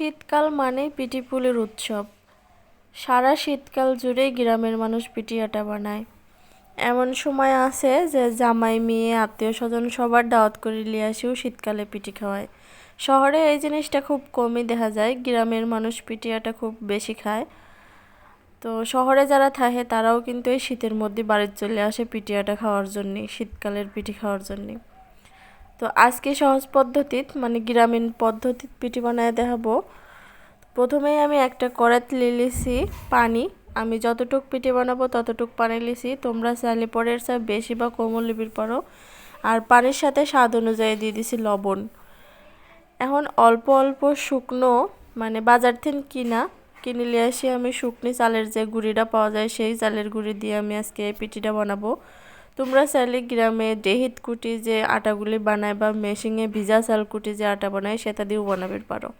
শীতকাল মানেই পিঠি পুলির উৎসব। সারা শীতকাল জুড়েই গ্রামের মানুষ পিঠি আটা বানায়। এমন সময় আছে যে জামাই, মেয়ে আত্মীয় স্বজন সবার দাওয়াত করে নিয়ে আসেও শীতকালে পিঠি খাওয়ায়। শহরে এই জিনিসটা খুব কমই দেখা যায়, গ্রামের মানুষ পিঠি আটা খুব বেশি খায়। তো শহরে যারা থাকে, তারাও কিন্তু এই শীতের মধ্যে বাড়ির চলে আসে পিঠি আটা খাওয়ার জন্যে, শীতকালের পিঠি খাওয়ার জন্যে। তো আজকে সহজ পদ্ধতিত মানে গ্রামীণ পদ্ধতিত পিঠি বানায় দেখাবো। প্রথমেই আমি একটা কড়াত লিলিছি পানি। আমি যতটুক পিঠে বানাবো ততটুক পানি লিছি তোমরা চাইলে পরের চা বেশি বা কমও লিবির পারো। আর পানির সাথে স্বাদ অনুযায়ী দিয়ে দিছি লবণ। এখন অল্প অল্প শুকনো মানে বাজার থেকে কিনা কিনে নিয়ে আসি আমি শুকনি চালের যে গুঁড়িটা পাওয়া যায় সেই চালের গুঁড়ি দিয়ে আমি আজকে এই পিঠিটা বানাবো। তোমরা চাইলে গ্রামে ডেহিত কুটি যে আটাগুলি বানায় বা মেশিনে ভিজা চাল কুটি যে আটা বানায়, সেটা দিয়েও বানাবে, পারো।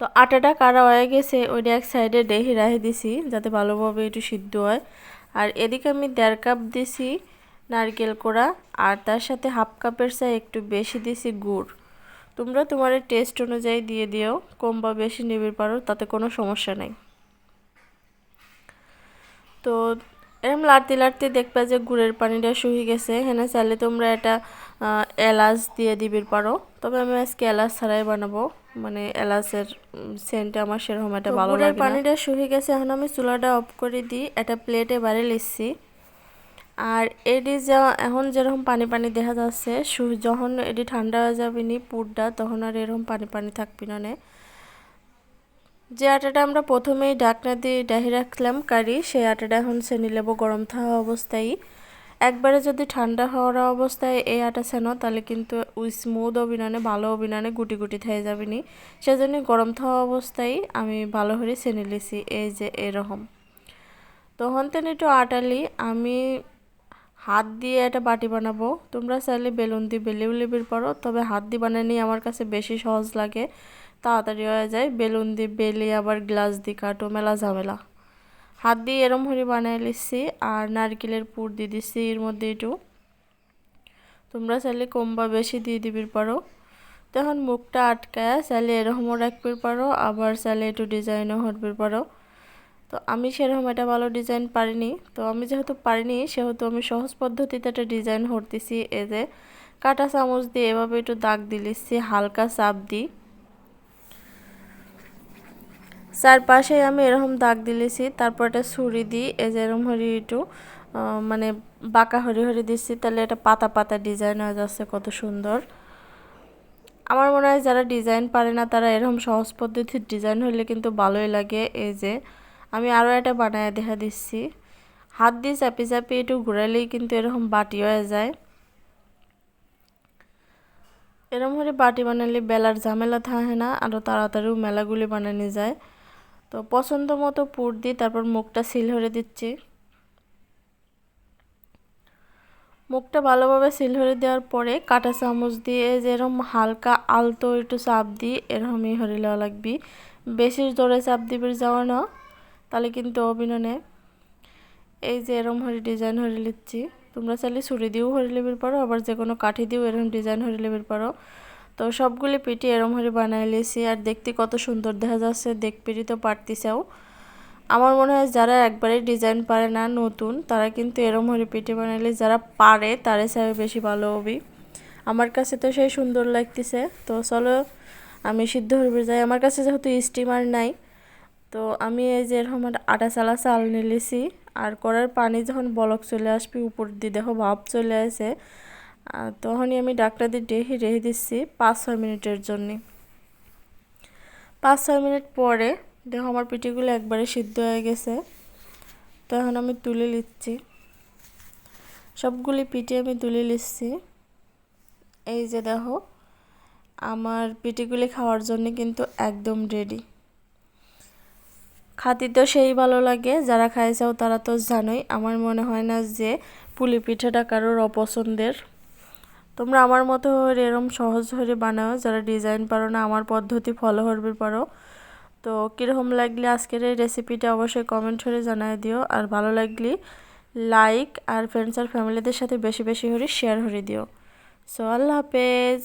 তো আটাটা কারা হয়ে গেছে, ওইটা এক সাইডে ডেহি রাখে দিছি, যাতে ভালোভাবে একটু সিদ্ধ হয়। আর এদিকে আমি দেড় কাপ দিছি নারকেল কোড়া, আর তার সাথে হাফ কাপের চাই একটু বেশি দিছি গুড়। তোমরা তোমার টেস্ট অনুযায়ী দিয়ে দিও, কম বা বেশি নেবে, পারো, তাতে কোনো সমস্যা নেই। তো এরম লাড়তে লাড়তে দেখবে যে গুড়ের পানিটা শুয়ে গেছে। হ্যাঁ চাইলে তোমরা এটা এলাচ দিয়ে দিবি পারো। তবে আমি আজকে এলাচ ছাড়াই বানাবো। মানে এলাচের সেন্টটা আমার সেরকম একটা ভালো লাগে পানিটা শুয়ে গেছে এখন আমি চুলাটা অফ করে দিই। একটা প্লেটে বাড়ি লিখছি। আর এটি যা এখন যেরকম পানি পানি দেখা যাচ্ছে যখন এটি ঠান্ডা হয়ে যাবে নি পুরটা তখন আর এরকম পানি পানি থাকবি না। যে আটাটা আমরা প্রথমেই ডাকনা দিয়ে ডাহি রাখলাম, কারি, সেই আটাটা এখন চেনি নেব গরম থাকা অবস্থায়। একবারে যদি ঠান্ডা হওয়ার অবস্থায় এই আটা ছেনো তাহলে কিন্তু ওই স্মুথ অভিনানে ভালো অভিনানে গুটি গুটি থেকে যাবে নি। সেজন্য গরম থাকা অবস্থায় আমি ভালো করে চেনে লিছি এই যে এরকম। তখন তেন একটু আটালি আমি হাত দিয়ে একটা বাটি বানাবো। তোমরা চাইলে বেলুন দিয়ে বেলেও লিবির পারো, তবে হাত দিয়ে বানানি আমার কাছে বেশি সহজ লাগে। তাড়াতাড়ি হয়ে যায়, বেলুন দিয়ে বেলে আবার গ্লাস দিয়ে কাটো, মেলা ঝামেলা। হাত দিয়ে এরম হয়ে বানিয়ে নিচ্ছি আর নারকেলের পুর দিয়ে দিচ্ছি এর মধ্যে একটু। তোমরা চাইলে কম বা বেশি দিয়ে দিবির পারো। তখন মুখটা আটকায়, চাইলে এরকমও রাখবির পারো, আবার চাইলে একটু ডিজাইনও হটবির পারো। তো আমি সেরকম একটা ভালো ডিজাইন পারিনি। তো আমি যেহেতু পারিনি, সেহেতু আমি সহজ পদ্ধতিতে একটা ডিজাইন হরতেছি এই যে কাটা চামচ দিয়ে এভাবে একটু দাগ দিলিছি হালকা চাপ দিই চারপাশে আমি এরকম দাগ দিলেছি, তারপর এটা ছুরি দিই, এই যে এরকম হরি একটু মানে বাঁকা হরি হরি দিচ্ছি, তাহলে এটা পাতা পাতা ডিজাইন হয়ে যাচ্ছে কত সুন্দর। আমার মনে হয় যারা ডিজাইন পারে না, তারা এরকম সহজ পদ্ধতির ডিজাইন হলে কিন্তু ভালোই লাগে। এই যে আমি আরও একটা বানায় দেখা দিচ্ছি। হাত দিয়ে চাপি চাপি একটু ঘুরালেই কিন্তু এরকম বাটি হয়ে যায়। এরকম হলে বাটি বানালে বেলার ঝামেলা থাকে না আরও তাড়াতাড়িও মেলাগুলি বানানো যায়। তো পছন্দ মতো পুর দিই তারপর মুখটা সিল হরে দিচ্ছি। মুখটা ভালোভাবে সিল হরে দেওয়ার পরে কাটা চামচ দিয়ে যেরকম হালকা আলতো একটু চাপ দিই এরকমই হরে নেওয়া লাগবি। বেশি জোরে চাপ দিবে যাওয়া না, তাহলে কিন্তু অভিননে। এই যে এরম হরি ডিজাইন হরে নিচ্ছি। তোমরা চাইলে ছুরি দিয়েও হরে নেবে পারো, আবার যে কোনো কাঠি দিয়েও এরকম ডিজাইন হরে নেবে পারো। তো সবগুলি পিঠি এরম হয়ে বানাই লিয়েছি আর দেখতে কত সুন্দর দেখা যাচ্ছে দেখবি তো পারতিছেও। আমার মনে হয় যারা একবারে ডিজাইন পারে না, নতুন, তারা কিন্তু এরম হয়ে পিঠে বানাইলে যারা পারে, তার হিসাবে বেশি ভালো হবে। আমার কাছে তো সেই সুন্দর লাগতেছে, তো চলো আমি সিদ্ধ হয়ে যাই। আমার কাছে যেহেতু স্টিমার নাই, তো আমি এই যে এরকম আটা চালা চাল নিলেছি, আর করার পানি যখন বলক চলে আসবে, উপর দিয়ে দেখো ভাব চলে আসে। তখনই আমি ডাকটা দিয়ে রেখে রেখে দিচ্ছি পাঁচ, ছয় মিনিটের জন্যে। পাঁচ, ছয় মিনিট পরে দেখো আমার পিঠিগুলো একবারে সিদ্ধ হয়ে গেছে। তো এখন আমি তুলে নিচ্ছি। সবগুলি পিঠে আমি তুলে নিচ্ছি। এই যে দেখো, আমার পিঠেগুলি খাওয়ার জন্য কিন্তু একদম রেডি খাতি তো সেই ভালো লাগে, যারা খাইছেও তারা তো জানোই। আমার মনে হয় না যে পুলি পিঠাটা কারোর অপছন্দের। তোমরা আমার মতো এরম সহজ করে বানাও, যারা ডিজাইন পারো না, আমার পদ্ধতি ফলো করবে পারো। তো কীরকম লাগলে আজকের এই রেসিপিটা অবশ্যই কমেন্ট করে জানাই দিও, আর ভালো লাগলে লাইক আর ফ্রেন্ডস আর ফ্যামিলিদের সাথে বেশি বেশি করে শেয়ার করে দিও। সো আল্লাহ হাফেজ।